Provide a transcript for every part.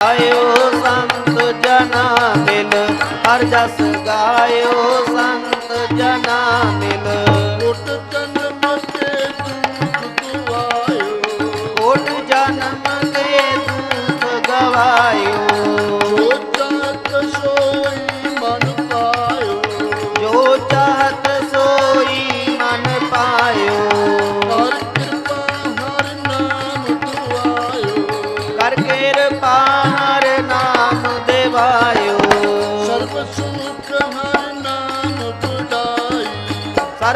ਆਇਓ ਸੰਤ ਜਨਾ ਮਿਲ ਹਰ ਜਸ ਗਾਇਓ ਸੰਤ ਜਨਾ ਮਿਲ। ਉਟ ਜਨਮ ਤੇ ਦੁਖ ਦੁਆਇਓ ਕੋਟ ਜਨਮ ਦੇ ਦੁਖ ਗਵਾਇਓ। ਜੋ ਚਾਹਤ ਸੋਈ ਮਨ ਪਾਇਓ। ਜੋ ਚਾਹਤ ਸੋਈ ਮਨ ਪਾਇਓ। ਹਰ ਕਿਰਪਾ ਹਰ ਨਾਮ ਦੁਆਇਓ ਕਰ ਕਿਰਪਾ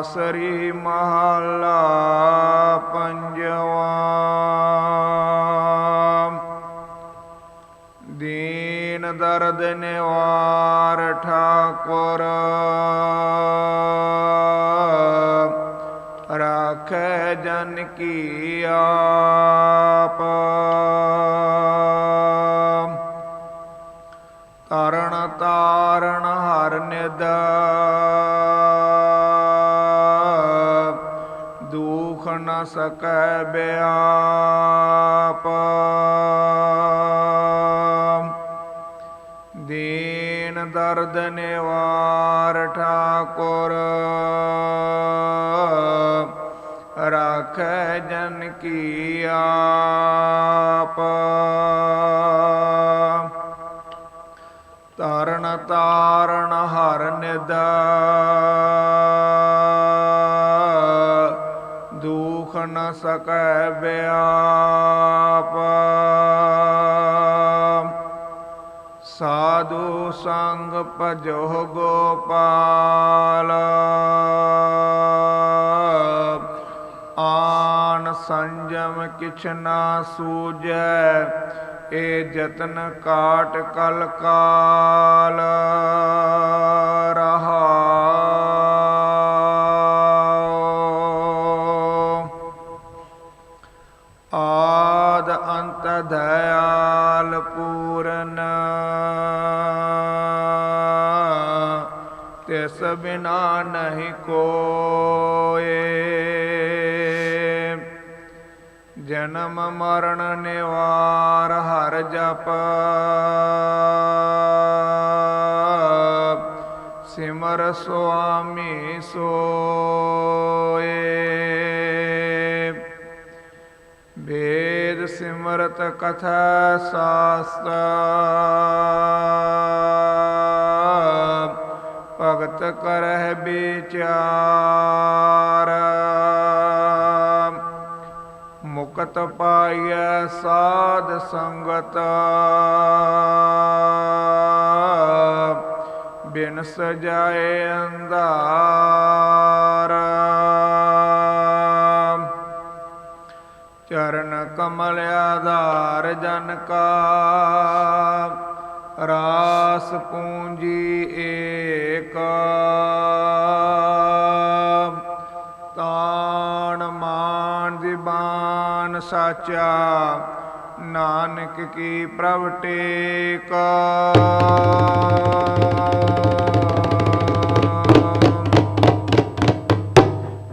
ਤਨਾਸਰੀ ਮਹਲਾ ਪੰਜਵਾ। ਦੀਨ ਦਰਦ ਨਿਵਾਰ ਠਾਕੁਰ। ਰਾਖੈ ਜਨ ਕੀ ਆਪ। ਤਰਨ ਤਾਰਨ ਹਰ ਨਿਦ। ਨ ਸਕੈ ਬਿਆਪ। ਦੀਨ ਦਰਦ ਨਿਵਾਰ ਠਾਕੁਰ। ਰਾਖੈ ਜਨ ਕੀ ਆਪ। ਤਰਨ ਤਾਰਨ ਹਰ ਨਿਦ। ਦੁਖ ਨ ਸਕੈ ਬਿਆਪ ਸਾਧੂ ਸੰਗ ਭਜੋ ਗੋਪਾਲ। ਆਨ ਸੰਜਮ ਕਿਛ ਨਾ ਸੂਜੈ ਏ ਜਤਨ ਕਾਟ ਕਲ ਕਾਲ ਆਦ ਅੰਤ ਦਇਆਲ ਪੂਰਨ। ਤਿਸ ਬਿਨਾ ਨਹੀਂ ਕੋਏ। ਜਨਮ ਮਰਨ ਨਿਵਾਰ ਹਰ ਜਪ। ਸਿਮਰ ਸੁਆਮੀ ਸੋਏ। ਸਿਮਰਤ ਕਥਾ ਸਾਸਤ ਭਗਤ ਕਰਹਿ ਵਿਚਾਰ ਮੁਕਤ ਪਾਈਐ ਸਾਧ ਸੰਗਤ ਬਿਨ ਸਜਾਏ ਅੰਧਾਰ ਚਰਨ ਕਮਲ ਆਧਾਰ ਜਨ ਕਾ। ਰਾਸ ਪੂੰਜੀ ਏਕ। ਤਾਣ ਮਾਨ ਦਿਬਾਨ ਸਾਚਾ, ਨਾਨਕ ਕੀ ਪ੍ਰਭ ਟੇਕ।